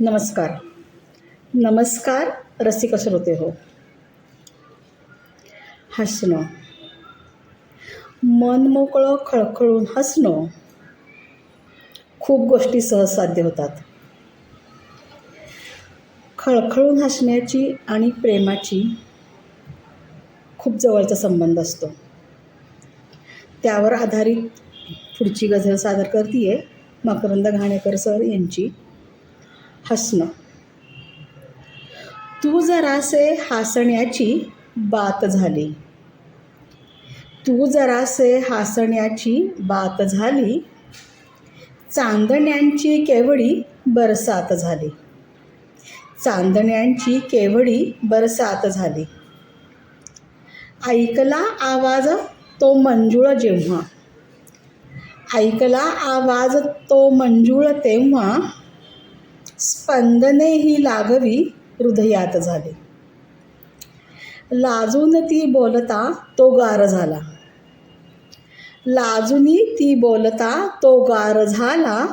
नमस्कार. नमस्कार रसिक श्रोते हो. हसणं. मन मोकळं खळखळून हसणं खूप गोष्टी सहज साध्य होतात. खळखळून हसण्याची आणि प्रेमाची खूप जवळचा संबंध असतो. त्यावर आधारित पुढची गझल सादर करते मकरंद घाणेकर सर यांची. हसणं. तू जरासे हसण्याची बात झाली. तू जरासे हसण्याची बात झाली. चांदण्यांची केवडी बरसात झाली. चांदण्यांची केवडी बरसात झाली. ऐकला आवाज तो मंजुळ जेव्हा. ऐकला आवाज तो मंजुळ तेव्हा. स्पंदने ही लागवी हृदयात झाले. लाजून ती बोलता तो गार झाला. लाजूनी ती बोलता तो गार झाला.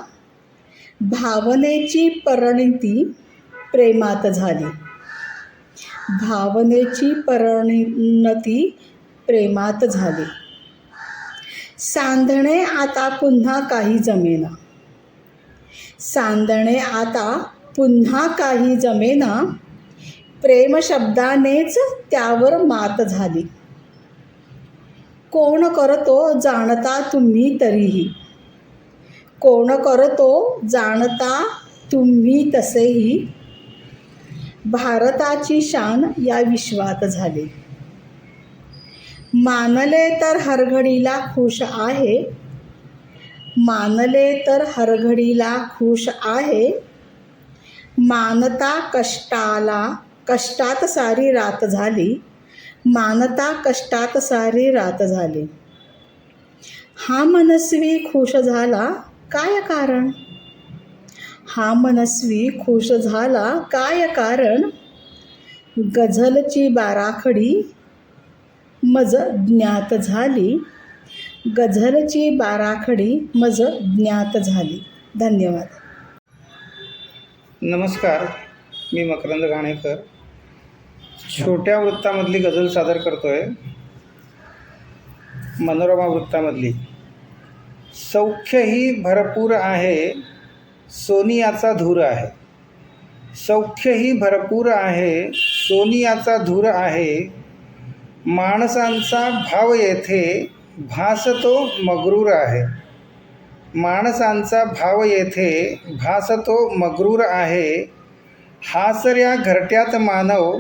भावनेची परिणती प्रेमात झाली. भावनेची परिणती प्रेमात झाली. सांधणे आता पुन्हा काही जमेना. सांदणे आता पुन्हा काही जमेना. प्रेम शब्दानेच त्यावर मात झाली. कोण करतो जाणता तुम्ही तरीही. कोण करतो जाणता तुम्ही तसेही. भारताची शान या विश्वात झाली. मानले तर हरघडीला खुश आहे. मानले तर हरघडीला खुश आहे. मानता कष्टाला कष्टात सारी रात झाली. मानता कष्टात सारी रात झाली. हा मनस्वी खुश झाला काय कारण? हा मनस्वी खुश झाला काय कारण? गझलची बाराखडी मज ज्ञात झाली. गझलची बाराखडी मज ज्ञात झाली. धन्यवाद. नमस्कार मी मकरंद घाणेकर. छोट्या वृत्तामधली गझल सादर करतो आहे मनोरमा वृत्तामधली. सौख्यही भरपूर आहे सोनियाचा धूर आहे. सौख्यही भरपूर आहे सोनियाचा धूर आहे. माणसांचा भाव येथे भासतो मगरूर आहे. माणसांचा भाव येथे भासतो मगरूर आहे. हासऱ्या घरट्यात मानव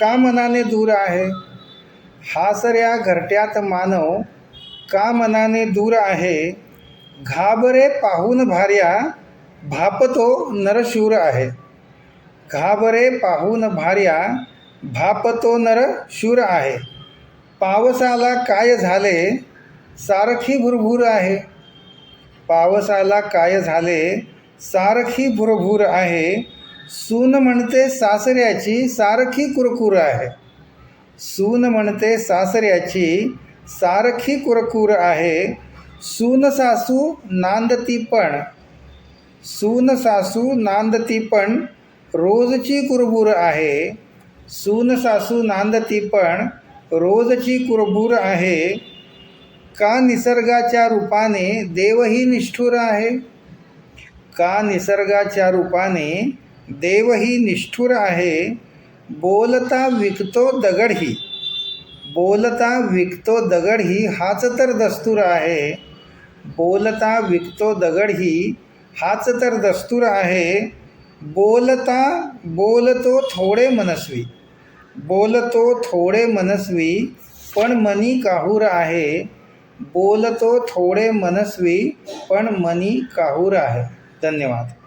का मनाने दूर आहे? हासऱ्या घरट्यात मानव का मनाने दूर आहे? घाबरे पाहून भार्या भापतो नरशूर आहे. घाबरे पाहून भार्या भापतो नर शूर आहे. पावसाला काय झाले? सारखी भुरभुर आहे. पावसाला काय झाले? सारखी भुरभुर आहे. सून म्हणते सासऱ्याची सारखी कुरकुर आहे. सून म्हणते सासऱ्याची सारखी कुरकुर आहे. सून सासू नांदती पण. सून सासू नांदती पण रोजची कुरबुर आहे. सून सासू नांदती पण रोजची कुरबुर आहे. का निसर्गाच्या रूपाने देवही निष्ठुर आहे? का निसर्गाच्या रूपाने देवही निष्ठुर आहे? बोलता विकतो दगडही. बोलता विकतो दगडही हाच तर दस्तूर आहे. बोलता विकतो दगडही हाच तर दस्तूर आहे. बोलता बोलतो थोडे मनस्वी. बोलतो थोडे मनस्वी पण मनी काहूर आहे? बोलतो थोडे मनस्वी पण मनी काहूर आहे. धन्यवाद.